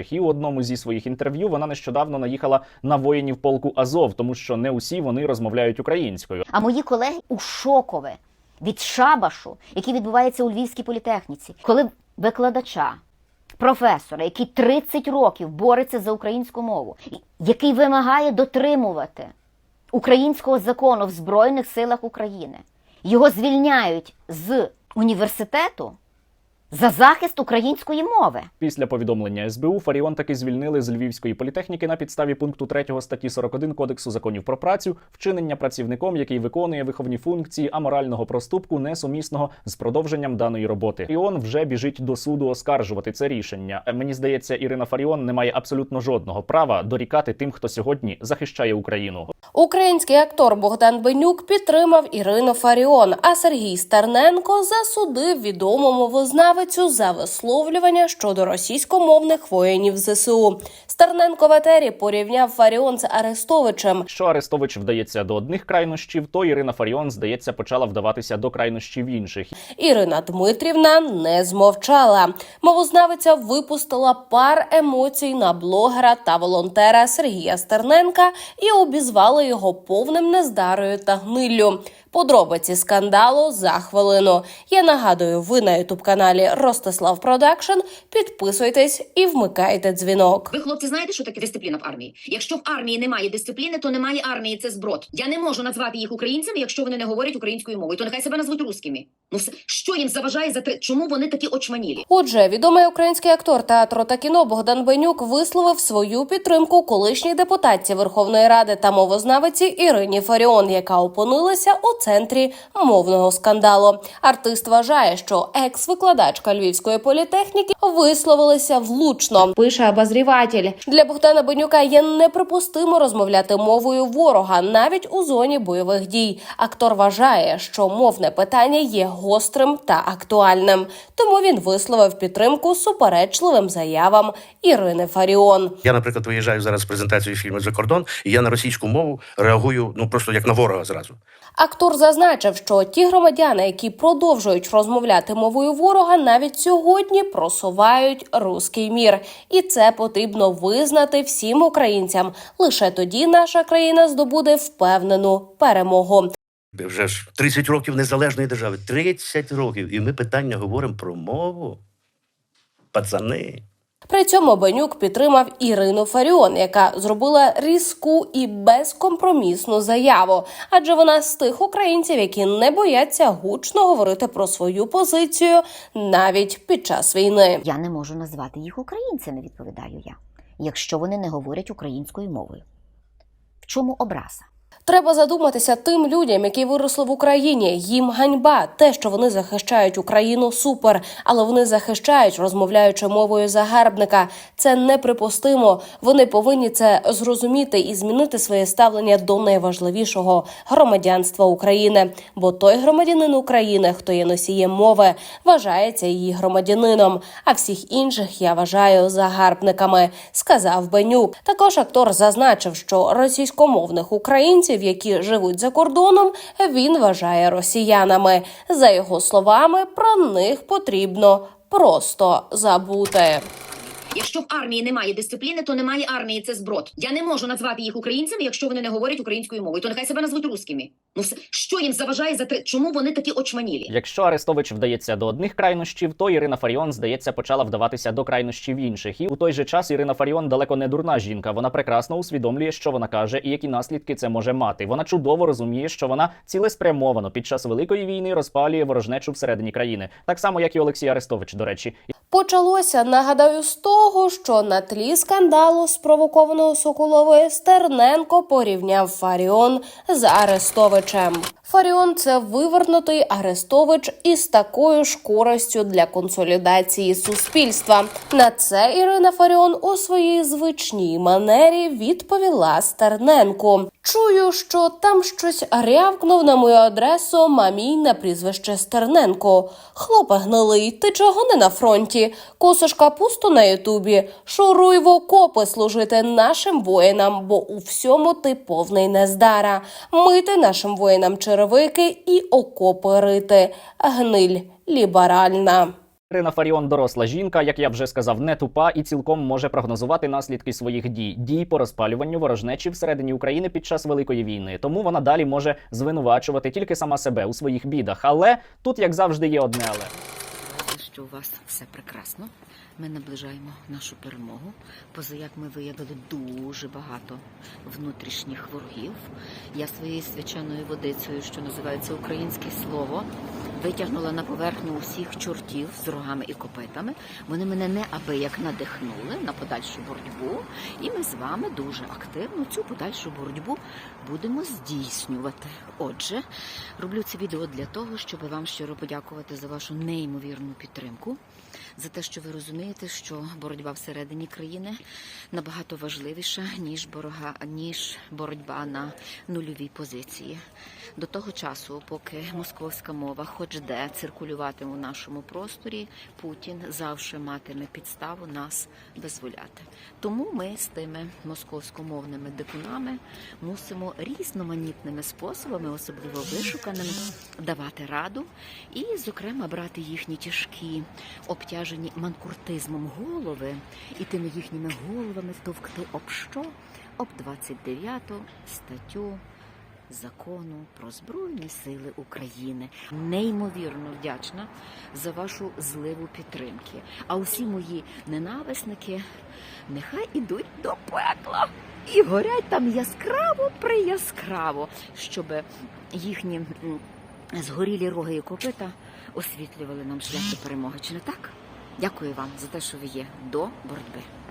І у одному зі своїх інтерв'ю вона нещодавно наїхала на воїнів полку Азов, тому що не усі вони розмовляють українською. А мої колеги у шокове від шабашу, який відбувається у Львівській політехніці, коли викладача, професора, який 30 років бореться за українську мову, який вимагає дотримувати українського закону в Збройних силах України, його звільняють з університету за захист української мови. Після повідомлення СБУ Фаріон таки звільнили з Львівської політехніки на підставі пункту 3 статті 41 Кодексу законів про працю, вчинення працівником, який виконує виховні функції аморального проступку, несумісного з продовженням даної роботи. Фаріон вже біжить до суду оскаржувати це рішення. Е, Мені здається, Ірина Фаріон не має абсолютно жодного права дорікати тим, хто сьогодні захищає Україну. Український актор Богдан Бенюк підтримав Ірину Фаріон, а Сергій Стерненко засудив відому мовознавицю за висловлювання щодо російськомовних воїнів ЗСУ. Стерненко в етері порівняв Фаріон з Арестовичем. Що Арестович вдається до одних крайнощів, то Ірина Фаріон, здається, почала вдаватися до крайнощів інших. Ірина Дмитрівна не змовчала. Мовознавиця випустила пар емоцій на блогера та волонтера Сергія Стерненка і обізвала його повним нездарою та гниллю. Подробиці скандалу за хвилину. Я нагадую, ви на ютуб каналі Ростислав Продакшн. Підписуйтесь і вмикайте дзвінок. Ви, хлопці, знаєте, що таке дисципліна в армії? Якщо в армії немає дисципліни, то немає армії. Це зброд. Я не можу назвати їх українцями, якщо вони не говорять українською мовою. То нехай себе назвуть русскими. Ну що їм заважає за три? Чому вони такі очманілі? Отже, відомий український актор театру та кіно Богдан Бенюк висловив свою підтримку колишній депутатці Верховної Ради та мовознавиці Ірині Фаріон, яка опинилася у центрі мовного скандалу. Артист вважає, що екс-викладачка львівської політехніки висловилася влучно. Пише обозріватель. Для Богдана Бенюка є неприпустимо розмовляти мовою ворога навіть у зоні бойових дій. Актор вважає, що мовне питання є гострим та актуальним. Тому він висловив підтримку суперечливим заявам Ірини Фаріон. Я, наприклад, виїжджаю зараз з презентацією фільму за кордон, і я на російську мову реагую ну просто як на ворога зразу. Актор зазначив, що ті громадяни, які продовжують розмовляти мовою ворога, навіть сьогодні просувають руський мір, і це потрібно визнати всім українцям. Лише тоді наша країна здобуде впевнену перемогу. Вже ж 30 років незалежної держави. 30 років. І ми питання говоримо про мову. Пацани. При цьому Бенюк підтримав Ірину Фаріон, яка зробила різку і безкомпромісну заяву, адже вона з тих українців, які не бояться гучно говорити про свою позицію навіть під час війни. Я не можу назвати їх українцями, відповідаю я, якщо вони не говорять українською мовою. В чому образа? Треба задуматися тим людям, які виросли в Україні. Їм ганьба. Те, що вони захищають Україну, супер, але вони захищають, розмовляючи мовою загарбника. Це неприпустимо. Вони повинні це зрозуміти і змінити своє ставлення до найважливішого громадянства України. Бо той громадянин України, хто є носієм мови, вважається її громадянином. А всіх інших я вважаю загарбниками, сказав Бенюк. Також актор зазначив, що російськомовних українців, які живуть за кордоном, він вважає росіянами. За його словами, про них потрібно просто забути. Якщо в армії немає дисципліни, то немає армії. Це зброд. Я не можу назвати їх українцями, якщо вони не говорять українською мовою. То нехай себе назвуть русскими. Ну що їм заважає за три? Чому вони такі очманілі? Якщо Арестович вдається до одних крайнощів, то Ірина Фаріон, здається, почала вдаватися до крайнощів інших. І у той же час Ірина Фаріон далеко не дурна жінка. Вона прекрасно усвідомлює, що вона каже і які наслідки це може мати. Вона чудово розуміє, що вона цілеспрямовано під час великої війни розпалює ворожнечу всередині країни, так само як і Олексій Арестович. До речі, Почалося, нагадаю, з того, що на тлі скандалу, спровокованого Соколовою, Стерненко порівняв Фаріон з Арестовичем. Фаріон це вивернутий Арестович із такою ж користю для консолідації суспільства. На це Ірина Фаріон у своїй звичній манері відповіла Стерненку. Чую, що там щось рявкнув на мою адресу мамій на прізвище Стерненко. Хлопе гнилий, ти чого не на фронті? Косиш капусту на Ютубі, шуруй в окопи служити нашим воїнам, бо у всьому ти повний нездара. Мити нашим воїнам черевики і окопи рити. Гниль ліберальна. Ірина Фаріон доросла жінка, як я вже сказав, не тупа і цілком може прогнозувати наслідки своїх дій дій по розпалюванню ворожнечі всередині України під час великої війни. Тому вона далі може звинувачувати тільки сама себе у своїх бідах. Але тут, як завжди, є одне але. Що у вас все прекрасно. Ми наближаємо нашу перемогу. Позаяк ми виявили дуже багато внутрішніх ворогів. Я своєю свяченою водицею, що називається українське слово, витягнула на поверхню усіх чортів з рогами і копитами. Вони мене неабияк надихнули на подальшу боротьбу, і ми з вами дуже активно цю подальшу боротьбу будемо здійснювати. Отже, роблю це відео для того, щоб вам щиро подякувати за вашу неймовірну підтримку, Franco. За те, що ви розумієте, що боротьба всередині країни набагато важливіша ніж борога, ніж боротьба на нульовій позиції. До того часу, поки московська мова, хоч де циркулюватиме у нашому просторі, Путін завжди матиме підставу нас визволяти. Тому ми з тими московськомовними дикунами мусимо різноманітними способами, особливо вишуканими, давати раду і, зокрема, брати їхні тяжкі, обтяжені манкуртизмом голови і тими їхніми головами втовкти об що? Об 29 статтю закону про Збройні Сили України. Неймовірно вдячна за вашу зливу підтримки. А усі мої ненависники нехай ідуть до пекла і горять там яскраво прияскраво, щоб їхні згорілі роги і копита освітлювали нам шлях до перемоги. Чи не так? Дякую вам за те, що ви є до боротьби.